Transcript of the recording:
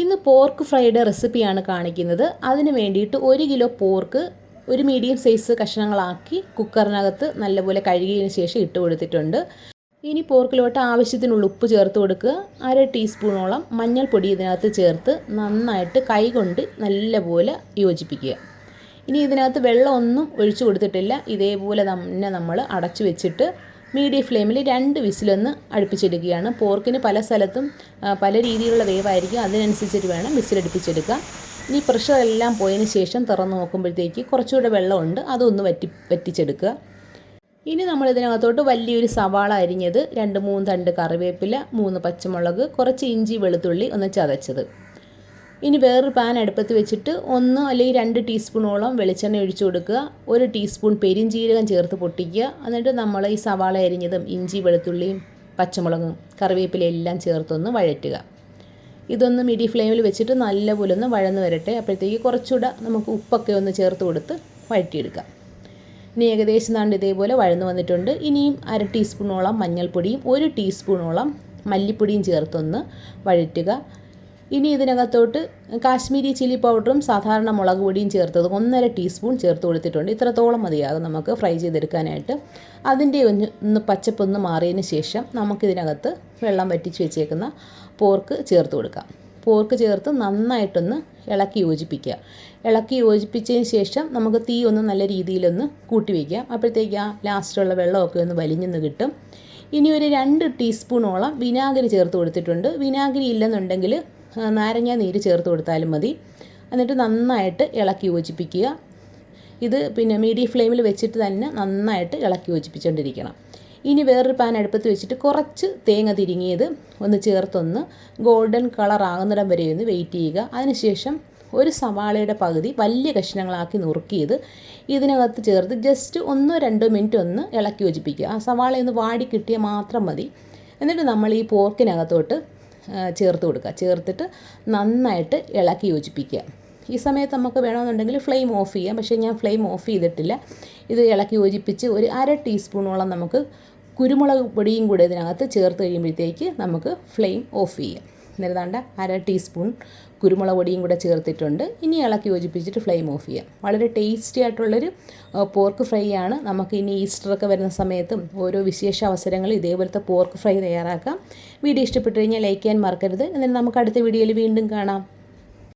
ഇന്ന് പോർക്ക് ഫ്രൈയുടെ റെസിപ്പിയാണ് കാണിക്കുന്നത്. അതിന് വേണ്ടിയിട്ട് ഒരു കിലോ പോർക്ക് ഒരു മീഡിയം സൈസ് കഷ്ണങ്ങളാക്കി കുക്കറിനകത്ത് നല്ലപോലെ കഴുകിയതിന് ശേഷം ഇട്ട് കൊടുത്തിട്ടുണ്ട്. ഇനി പോർക്കിലോട്ട് ആവശ്യത്തിനുള്ള ഉപ്പ് ചേർത്ത് കൊടുക്കുക. അര ടീസ്പൂണോളം മഞ്ഞൾപ്പൊടി ഇതിനകത്ത് ചേർത്ത് നന്നായിട്ട് കൈകൊണ്ട് നല്ലപോലെ യോജിപ്പിക്കുക. ഇനി ഇതിനകത്ത് വെള്ളമൊന്നും ഒഴിച്ചു കൊടുത്തിട്ടില്ല. ഇതേപോലെ തന്നെ നമ്മൾ അടച്ചു വെച്ചിട്ട് മീഡിയം ഫ്ലെയിമിൽ രണ്ട് വിസിലൊന്ന് അടുപ്പിച്ചെടുക്കുകയാണ്. പോർക്കിന് പല സ്ഥലത്തും പല രീതിയിലുള്ള വേവായിരിക്കും. അതിനനുസരിച്ചിട്ട് വേണം വിസിലടുപ്പിച്ചെടുക്കുക ഇനി പ്രഷർ എല്ലാം പോയതിന് ശേഷം തുറന്ന് നോക്കുമ്പോഴത്തേക്ക് കുറച്ചുകൂടെ വെള്ളമുണ്ട്. അതൊന്ന് വറ്റി വറ്റിച്ചെടുക്കുക. ഇനി നമ്മൾ ഇതിനകത്തോട്ട് വലിയൊരു സവാള അരിഞ്ഞത് രണ്ട് മൂന്ന് തണ്ട് കറിവേപ്പില മൂന്ന് പച്ചമുളക് കുറച്ച് ഇഞ്ചി വെളുത്തുള്ളി ഒന്ന് ചതച്ചത്. ഇനി വേറൊരു പാൻ അടുപ്പത്ത് വെച്ചിട്ട് ഒന്ന് അല്ലെങ്കിൽ രണ്ട് ടീസ്പൂണോളം വെളിച്ചെണ്ണ ഒഴിച്ചു കൊടുക്കുക. ഒരു ടീസ്പൂൺ ജീരകം ചേർത്ത് പൊട്ടിക്കുക. എന്നിട്ട് നമ്മൾ ഈ സവാള അരിഞ്ഞതും ഇഞ്ചി വെളുത്തുള്ളിയും പച്ചമുളകും കറിവേപ്പിലെല്ലാം ചേർത്തൊന്ന് വഴറ്റുക. ഇതൊന്ന് മീഡിയം ഫ്ലെയിമിൽ വെച്ചിട്ട് നല്ലപോലെ ഒന്ന് വഴന്ന് വരട്ടെ. അപ്പോഴത്തേക്ക് കുറച്ചുകൂടെ നമുക്ക് ഉപ്പൊക്കെ ഒന്ന് ചേർത്ത് കൊടുത്ത് വഴറ്റിയെടുക്കാം. ഇനി ഏകദേശം നാണ്ട് ഇതേപോലെ വഴന്ന് വന്നിട്ടുണ്ട്. ഇനിയും അര ടീസ്പൂണോളം മഞ്ഞൾപ്പൊടിയും ഒരു ടീസ്പൂണോളം മല്ലിപ്പൊടിയും ചേർത്തൊന്ന് വഴറ്റുക. ഇനി ഇതിനകത്തോട്ട് കാശ്മീരി ചില്ലി പൗഡറും സാധാരണ മുളക് പൊടിയും ചേർത്തത് ഒന്നര ടീസ്പൂൺ ചേർത്ത് കൊടുത്തിട്ടുണ്ട്. ഇത്രത്തോളം മതിയാകും നമുക്ക് ഫ്രൈ ചെയ്തെടുക്കാനായിട്ട്. അതിന്റെ ഒന്ന് ഒന്ന് പച്ചപ്പൊന്ന് മാറിയതിന് ശേഷം നമുക്കിതിനകത്ത് വെള്ളം വറ്റിച്ച് വെച്ചേക്കുന്ന പോർക്ക് ചേർത്ത് കൊടുക്കാം. പോർക്ക് ചേർത്ത് നന്നായിട്ടൊന്ന് ഇളക്കി യോജിപ്പിക്കുക. ഇളക്കി യോജിപ്പിച്ചതിന് ശേഷം നമുക്ക് തീ ഒന്ന് നല്ല രീതിയിലൊന്ന് കൂട്ടി വയ്ക്കാം അപ്പോഴത്തേക്ക് ആ ലാസ്റ്റുള്ള വെള്ളമൊക്കെ ഒന്ന് വലിഞ്ഞെന്ന് കിട്ടും. ഇനി ഒരു രണ്ട് ടീസ്പൂണോളം വിനാഗിരി ചേർത്ത് കൊടുത്തിട്ടുണ്ട്. വിനാഗിരി ഇല്ലെന്നുണ്ടെങ്കിൽ നാരങ്ങ നീര് ചേർത്ത് കൊടുത്താലും മതി. എന്നിട്ട് നന്നായിട്ട് ഇളക്കി യോജിപ്പിക്കുക. ഇത് പിന്നെ മീഡിയം ഫ്ലെയിമിൽ വെച്ചിട്ട് തന്നെ നന്നായിട്ട് ഇളക്കി യോജിപ്പിച്ചുകൊണ്ടിരിക്കണം ഇനി വേറൊരു പാൻ അടുപ്പത്ത് വെച്ചിട്ട് കുറച്ച് തേങ്ങ തിരിങ്ങിയത് ഒന്ന് ചേർത്തൊന്ന് ഗോൾഡൻ കളർ ആകുന്നിടം വരെ ഒന്ന് വെയിറ്റ് ചെയ്യുക. അതിനുശേഷം ഒരു സവാളയുടെ പകുതി വലിയ കഷ്ണങ്ങളാക്കി നുറുക്കിയത് ഇതിനകത്ത് ചേർത്ത് ജസ്റ്റ് ഒന്നോ രണ്ടോ മിനിറ്റ് ഒന്ന് ഇളക്കി യോജിപ്പിക്കുക. ആ സവാളയൊന്ന് വാടി കിട്ടിയാൽ മാത്രം മതി. എന്നിട്ട് നമ്മൾ ഈ പോർക്കിനകത്തോട്ട് ചേർത്ത് കൊടുക്കുക. ചേർത്തിട്ട് നന്നായിട്ട് ഇളക്കി യോജിപ്പിക്കുക. ഈ സമയത്ത് നമുക്ക് വേണമെന്നുണ്ടെങ്കിൽ ഫ്ലെയിം ഓഫ് ചെയ്യാം. പക്ഷേ ഞാൻ ഫ്ലെയിം ഓഫ് ചെയ്തിട്ടില്ല. ഇത് ഇളക്കി യോജിപ്പിച്ച് ഒരു അര ടീസ്പൂണോളം നമുക്ക് കുരുമുളക് പൊടിയും കൂടെ ഇതിനകത്ത് ചേർത്ത് കഴിയുമ്പോഴത്തേക്ക് നമുക്ക് ഫ്ലെയിം ഓഫ് ചെയ്യാം. എന്നിരുന്നാണ്ട് അര ടീസ്പൂൺ കുരുമുളക് പൊടിയും കൂടെ ചേർത്തിട്ടുണ്ട്. ഇനി ഇളക്കി യോജിപ്പിച്ചിട്ട് ഫ്ലെയിം ഓഫ് ചെയ്യാം. വളരെ ടേസ്റ്റി ആയിട്ടുള്ളൊരു പോർക്ക് ഫ്രൈ ആണ്. നമുക്ക് ഇനി ഈസ്റ്ററൊക്കെ വരുന്ന സമയത്തും ഓരോ വിശേഷ അവസരങ്ങളിൽ ഇതേപോലത്തെ പോർക്ക് ഫ്രൈ തയ്യാറാക്കാം. വീഡിയോ ഇഷ്ടപ്പെട്ടു കഴിഞ്ഞാൽ ലൈക്ക് ചെയ്യാൻ മറക്കരുത്. എന്നിട്ട് നമുക്ക് അടുത്ത വീഡിയോയിൽ വീണ്ടും കാണാം.